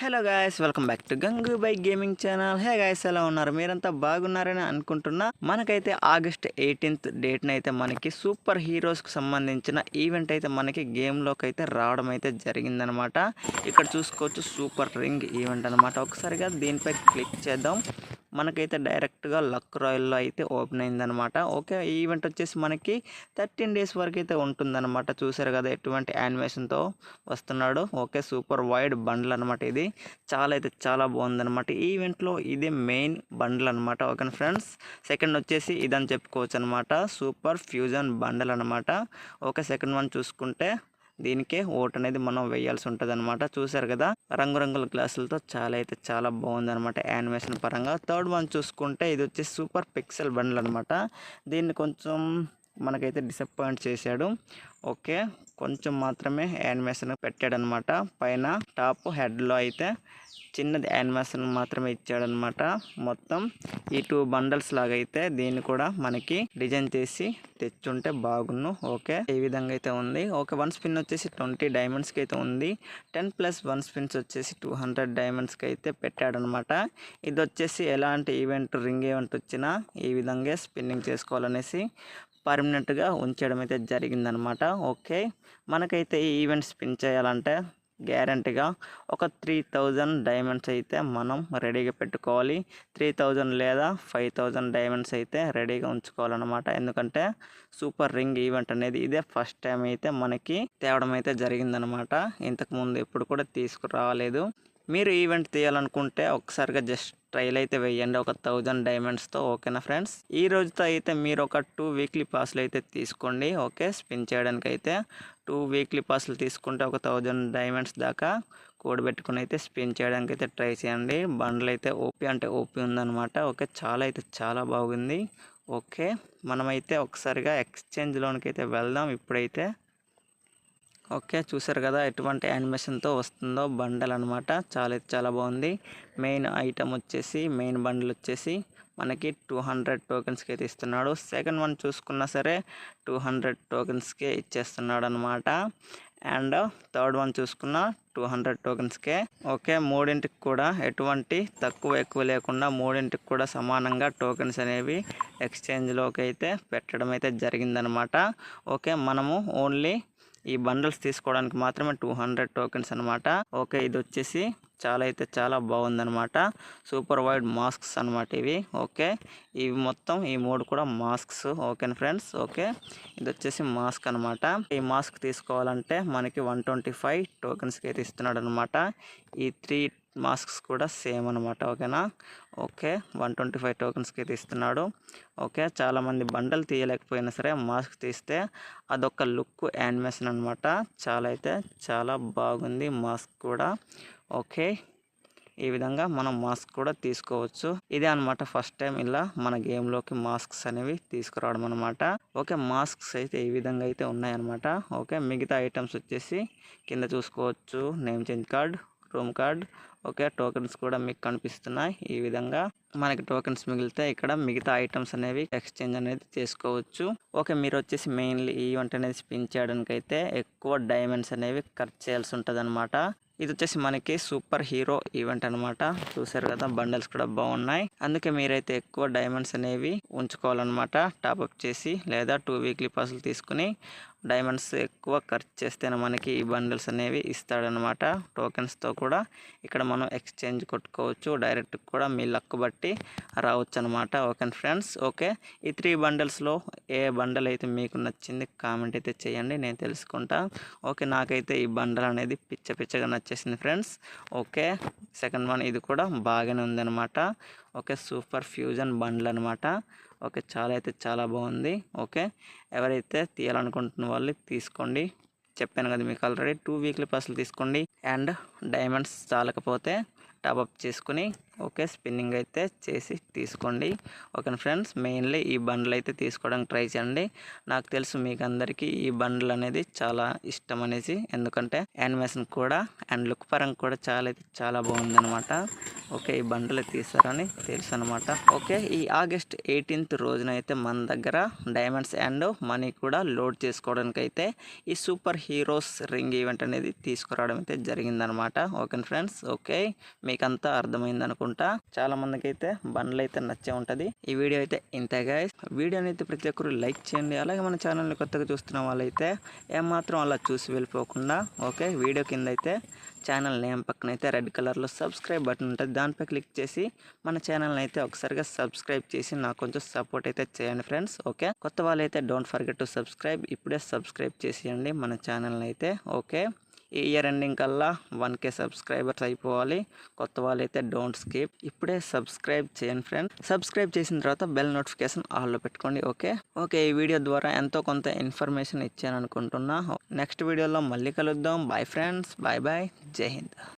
Hello guys welcome back to Gangubai gaming channel. Hey guys ఎలా ఉన్నారు? మీరంతా బాగున్నారని అనుకుంటున్నా. మనకైతే ఆగస్ట్ ఎయిటీన్త్ డేట్న అయితే మనకి సూపర్ హీరోస్కి సంబంధించిన ఈవెంట్ అయితే మనకి గేమ్లోకి అయితే రావడం అయితే జరిగిందనమాట. ఇక్కడ చూసుకోవచ్చు సూపర్ రింగ్ ఈవెంట్ అనమాట. ఒకసారిగా దీనిపై క్లిక్ చేద్దాం. మనకైతే డైరెక్ట్గా లక్ రాయల్లో అయితే ఓపెన్ అయిందనమాట. ఓకే ఈ ఈవెంట్ వచ్చేసి మనకి థర్టీన్ డేస్ వరకు అయితే ఉంటుందన్నమాట చూసారు కదా ఎటువంటి యానిమేషన్తో వస్తున్నాడు. ఓకే సూపర్ వైడ్ బండ్లు అనమాట ఇది. చాలా అయితే చాలా బాగుందన్నమాట ఈ ఈవెంట్లో ఇదే మెయిన్ బండ్లు అనమాట. ఓకే ఫ్రెండ్స్ సెకండ్ వచ్చేసి ఇదని చెప్పుకోవచ్చు అనమాట సూపర్ ఫ్యూజన్ బండల్ అనమాట. ఓకే సెకండ్ వన్ చూసుకుంటే దీనికే ఓట్ అనేది మనం వేయాల్సి ఉంటుంది అనమాట చూసారు కదా? రంగురంగుల గ్లాసులతో చాలా అయితే చాలా బాగుంది అనమాట యానిమేషన్ పరంగా. థర్డ్ వన్ చూసుకుంటే ఇది వచ్చి సూపర్ పిక్సెల్ బండ్లు అనమాట దీన్ని కొంచెం మనకైతే డిసప్పాయింట్ చేశాడు. ఓకే కొంచెం మాత్రమే యానిమేషన్ పెట్టాడనమాట పైన టాప్ హెడ్లో అయితే చిన్నది యానిమేషన్ మాత్రమే ఇచ్చాడనమాట మొత్తం ఈ టూ బండల్స్ లాగా అయితే దీన్ని కూడా మనకి డిజైన్ చేసి తెచ్చుంటే బాగున్ను. ఓకే? ఈ విధంగా అయితే ఉంది. ఓకే వన్ స్పిన్ వచ్చేసి ట్వంటీ డైమండ్స్కి అయితే ఉంది. టెన్ ప్లస్ వన్ స్పిన్స్ వచ్చేసి టూ హండ్రెడ్ డైమండ్స్కి అయితే పెట్టాడనమాట ఇది వచ్చేసి ఎలాంటి ఈవెంట్ రింగ్ ఈవెంట్ వచ్చినా ఈ విధంగా స్పిన్నింగ్ చేసుకోవాలనేసి పర్మనెంట్గా ఉంచడం అయితే జరిగిందనమాట ఓకే? మనకైతే ఈ ఈవెంట్ స్పిన్ చేయాలంటే గ్యారంటీగా ఒక త్రీ థౌజండ్ డైమండ్స్ అయితే మనం రెడీగా పెట్టుకోవాలి. త్రీ థౌజండ్ లేదా ఫైవ్ థౌజండ్ డైమండ్స్ అయితే రెడీగా ఉంచుకోవాలన్నమాట. ఎందుకంటే సూపర్ రింగ్ ఈవెంట్ అనేది ఇదే ఫస్ట్ టైం అయితే మనకి తేవడం అయితే జరిగిందనమాట ఇంతకుముందు ఎప్పుడు కూడా తీసుకురాలేదు. మీరు ఈవెంట్ తీయాలనుకుంటే ఒకసారిగా జస్ట్ ట్రైల్ అయితే వేయండి. ఒక థౌజండ్ డైమండ్స్తో ఓకేనా ఫ్రెండ్స్? ఈ రోజుతో అయితే మీరు ఒక టూ వీక్లీ పాస్లు అయితే తీసుకోండి. ఓకే? స్పిన్ చేయడానికి అయితే టూ వీక్లీ పాస్లు తీసుకుంటే ఒక థౌజండ్ డైమండ్స్ దాకా కూడబెట్టుకుని అయితే స్పిన్ చేయడానికి అయితే ట్రై చేయండి. బండ్లు అయితే ఓపీ అంటే ఓపీ ఉందన్నమాట. ఓకే? చాలా అయితే చాలా బాగుంది. ఓకే? మనమైతే ఒకసారిగా ఎక్స్చేంజ్లోనికి అయితే వెళ్దాం. ఇప్పుడైతే ఓకే చూసారు కదా ఎటువంటి యానిమేషన్తో వస్తుందో బండల్ అనమాట చాలా చాలా బాగుంది. మెయిన్ ఐటమ్ వచ్చేసి మెయిన్ బండిల్ వచ్చేసి మనకి టూ హండ్రెడ్ టోకెన్స్కి అయితే ఇస్తున్నాడు సెకండ్ వన్ చూసుకున్నా సరే టూ హండ్రెడ్ టోకెన్స్కే ఇచ్చేస్తున్నాడు అనమాట అండ్ థర్డ్ వన్ చూసుకున్న టూ హండ్రెడ్ టోకెన్స్కే. ఓకే మూడింటికి కూడా ఎటువంటి తక్కువ ఎక్కువ లేకుండా మూడింటికి కూడా సమానంగా టోకెన్స్ అనేవి ఎక్స్చేంజ్లోకి అయితే పెట్టడం అయితే జరిగిందనమాట. ఓకే మనము ఓన్లీ ఈ బండల్స్ తీసుకోవడానికి మాత్రమే టూ హండ్రెడ్ టోకెన్స్ అనమాట ఓకే ఇది వచ్చేసి చాలా అయితే చాలా బాగుందనమాట సూపర్ వైడ్ మాస్క్స్ అనమాట ఇవి. ఓకే ఇవి మొత్తం ఈ మూడు కూడా మాస్క్స్. ఓకే ఫ్రెండ్స్ ఓకే ఇది వచ్చేసి మాస్క్ అనమాట ఈ మాస్క్ తీసుకోవాలంటే మనకి వన్ ట్వంటీ ఫైవ్ టోకెన్స్కి అయితే ఇస్తున్నాడు అనమాట ఈ త్రీ మాస్క్స్ కూడా సేమ్ అనమాట ఓకేనా? ఓకే వన్ ట్వంటీ ఫైవ్ టోకెన్స్కి అయితే ఇస్తున్నాడు. ఓకే చాలామంది బండలు తీయలేకపోయినా సరే మాస్క్ తీస్తే అదొక లుక్ యానిమేషన్ అనమాట చాలా అయితే చాలా బాగుంది మాస్క్ కూడా. ఓకే ఈ విధంగా మనం మాస్క్ కూడా తీసుకోవచ్చు. ఇదే అనమాట ఫస్ట్ టైం ఇలా మన గేమ్లోకి మాస్క్స్ అనేవి తీసుకురావడం అనమాట ఓకే మాస్క్స్ అయితే ఈ విధంగా అయితే ఉన్నాయన్నమాట. ఓకే మిగతా ఐటమ్స్ వచ్చేసి కింద చూసుకోవచ్చు. Name change card room card okay tokens కూడా మీకు కనిపిస్తున్నాయి. ఈ విధంగా మనకి టోకెన్స్ మిగిలితే ఇక్కడ మిగతా ఐటమ్స్ అనేవి ఎక్స్చేంజ్ అనేది చేసుకోవచ్చు. ఓకే మీరు వచ్చేసి మెయిన్లీ ఈవెంట్ అనేది స్పిన్ చేయడానికి అయితే ఎక్కువ డైమండ్స్ అనేవి ఖర్చు చేయాల్సి ఉంటుంది ఇది వచ్చేసి మనకి సూపర్ హీరో ఈవెంట్ అనమాట చూసారు కదా బండల్స్ కూడా బాగున్నాయి. అందుకే మీరైతే ఎక్కువ డైమండ్స్ అనేవి ఉంచుకోవాలన్నమాట. టాప్అప్ చేసి లేదా టూ వీక్లీ పాసులు తీసుకుని డైమండ్స్ ఎక్కువ ఖర్చు చేస్తేనే మనకి ఈ బండిల్స్ అనేవి ఇస్తాడనమాట టోకెన్స్తో కూడా ఇక్కడ మనం ఎక్స్చేంజ్ కొట్టుకోవచ్చు. డైరెక్ట్ కూడా మీ లక్ బట్టి రావచ్చు అనమాట ఓకే ఫ్రెండ్స్ ఓకే. ఈ త్రీ బండిల్స్లో ఏ బండల్ అయితే మీకు నచ్చింది కామెంట్ అయితే చేయండి నేను తెలుసుకుంటా. ఓకే నాకైతే ఈ బండల్ అనేది పిచ్చ పిచ్చగా నచ్చేసింది ఫ్రెండ్స్. ఓకే సెకండ్ వన్ ఇది కూడా బాగానే ఉందన్నమాట. ఓకే సూపర్ ఫ్యూజన్ బండ్లు అనమాట ఓకే చాలా అయితే చాలా బాగుంది. ఓకే ఎవరైతే తీయాలనుకుంటున్న వాళ్ళు తీసుకోండి. చెప్పాను కదా మీకు ఆల్రెడీ టూ వీక్లీ పాస్లు తీసుకోండి. అండ్ డైమండ్స్ చాలకపోతే టాప్అప్ చేసుకుని ఓకే స్పిన్నింగ్ అయితే చేసి తీసుకోండి. Okay friends? మెయిన్లీ ఈ బండ్లు అయితే తీసుకోవడానికి ట్రై చేయండి. నాకు తెలుసు మీకు అందరికీ ఈ బండ్లు అనేది చాలా ఇష్టం అనేసి. ఎందుకంటే యానిమేషన్ కూడా అండ్ లుక్ పరంగా కూడా చాలా అయితే చాలా బాగుందనమాట ఓకే ఈ బండ్లు తీస్తారని తెలుసు అనమాట ఓకే ఈ ఆగస్ట్ ఎయిటీన్త్ రోజున అయితే మన దగ్గర డైమండ్స్ అండ్ మనీ కూడా లోడ్ చేసుకోవడానికి అయితే ఈ సూపర్ హీరోస్ రింగ్ ఈవెంట్ అనేది తీసుకురావడం అయితే జరిగిందనమాట ఓకే ఫ్రెండ్స్? ఓకే మీకంతా అర్థమైంది అనుకుంటా. చాలా మందికి అయితే బండ్లు అయితే నచ్చే ఉంటది. ఈ వీడియో అయితే ఇంతే గాయస్ వీడియోని అయితే ప్రతి ఒక్కరు లైక్ చేయండి. అలాగే మన ఛానల్ని కొత్తగా చూస్తున్న వాళ్ళైతే ఏమాత్రం అలా చూసి వెళ్ళిపోకుండా ఓకే? వీడియో కింద అయితే ఛానల్ నేమ్ పక్కన అయితే రెడ్ కలర్లో సబ్స్క్రైబ్ బటన్ ఉంటుంది. దానిపై క్లిక్ చేసి మన ఛానల్ని అయితే ఒకసారిగా సబ్స్క్రైబ్ చేసి నాకు కొంచెం సపోర్ట్ అయితే చేయండి ఫ్రెండ్స్ ఓకే? కొత్త వాళ్ళు అయితే డోంట్ ఫర్గెట్ టు సబ్స్క్రైబ్. ఇప్పుడే సబ్స్క్రైబ్ చేసేయండి మన ఛానల్ని అయితే ఓకే? ఈ ఇయర్ ఎండింగ్ కల్లా వన్ కే సబ్స్క్రైబర్స్ అయిపోవాలి. కొత్త వాళ్ళు అయితే డోంట్ స్కిప్. ఇప్పుడే సబ్స్క్రైబ్ చేయండి ఫ్రెండ్ సబ్స్క్రైబ్ చేసిన తర్వాత బెల్ నోటిఫికేషన్ ఆల్లో పెట్టుకోండి ఓకే? ఓకే ఈ వీడియో ద్వారా ఎంతో కొంత ఇన్ఫర్మేషన్ ఇచ్చాను అనుకుంటున్నా నెక్స్ట్ వీడియోలో మళ్ళీ కలుద్దాం. Bye friends. బాయ్ బాయ్ జై హింద్.